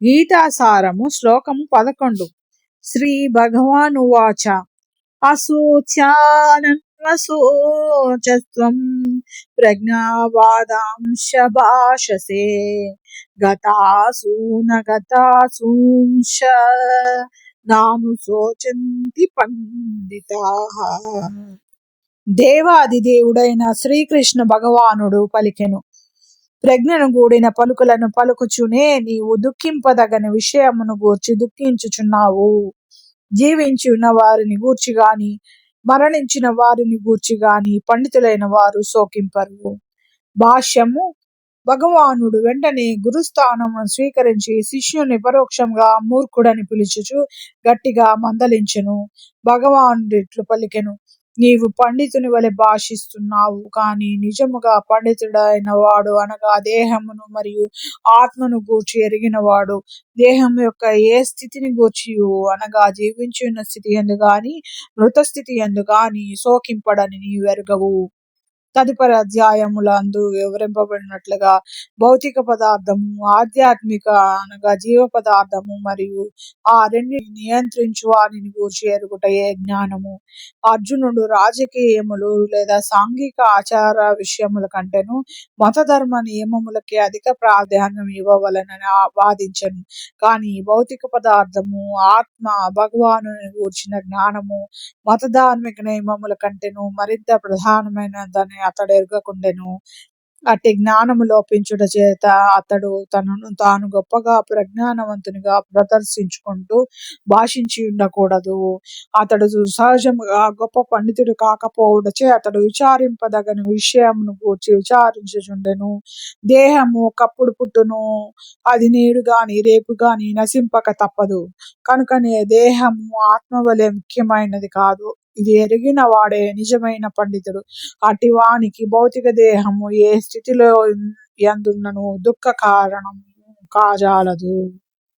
గీతాసారము శ్లోకము పదకొండు. శ్రీ భగవాను వాచ. అశోచ్యానన్వశోచస్వం ప్రజ్ఞావాదాంశ భాషసే గతాసూన గతాసూంశ నాను శోచంతి పండితాః. దేవాది దేవుడైన శ్రీకృష్ణ భగవానుడు పలికెను. ప్రజ్ఞను కూడిన పలుకులను పలుకుచునే నీవు దుఃఖింపదగని విషయమును గూర్చి దుఃఖించుచున్నావు. జీవించి ఉన్న వారిని గూర్చి గాని మరణించిన వారిని గూర్చి గాని పండితులైన వారు శోకింపరు. భాష్యము భగవానుడు వెంటనే గురుస్థానమును స్వీకరించి శిష్యుని పరోక్షంగా మూర్ఖుడని పిలుచుచు గట్టిగా మందలించెను. భగవానుడిట్లు పలికెను. నీవు పండితుని వలె భాషిస్తున్నావు కానీ నిజముగా పండితుడైన వాడు అనగా దేహమును మరియు ఆత్మను గూర్చి ఎరిగినవాడు. దేహం యొక్క ఏ స్థితిని గూర్చి అనగా జీవించిన స్థితి ఎందు గాని మృత స్థితి ఎందు గాని శోకింపడని నీవు తదుపరి అధ్యాయములందు వివరింపబడినట్లుగా భౌతిక పదార్థము ఆధ్యాత్మిక అనగా జీవ పదార్థము మరియు ఆ రెండు నియంత్రించు వారిని గూర్చి ఎరుగుటయే జ్ఞానము. అర్జునుడు రాజకీయములు లేదా సాంఘిక ఆచార విషయముల కంటేను మతధర్మ నియమములకే అధిక ప్రాధాన్యం ఇవ్వవలనని వాదించను. కానీ భౌతిక పదార్థము ఆత్మ భగవాను గూర్చిన జ్ఞానము మత ధార్మిక నియమముల కంటేను మరింత ప్రధానమైనదని అతడు ఎరగకుండెను. అట్టి జ్ఞానము లోపించుట చేత అతడు తనను తాను గొప్పగా ప్రజ్ఞానవంతునిగా ప్రదర్శించుకుంటూ భాషించి ఉండకూడదు. అతడు సహజముగా గొప్ప పండితుడు కాకపోవడచే అతడు విచారింపదగని విషయమును గూర్చి విచారించుచుండెను. దేహము కప్పుడు పుట్టును అది నేడు గాని రేపు గాని నశింపక తప్పదు. కనుకనే దేహము ఆత్మ వలె ముఖ్యమైనది కాదు. ఇది ఎరిగిన వాడే నిజమైన పండితుడు. అటి వానికి భౌతిక దేహము ఏ స్థితిలో ఎందున్నను దుఃఖ కారణము కాజాలదు.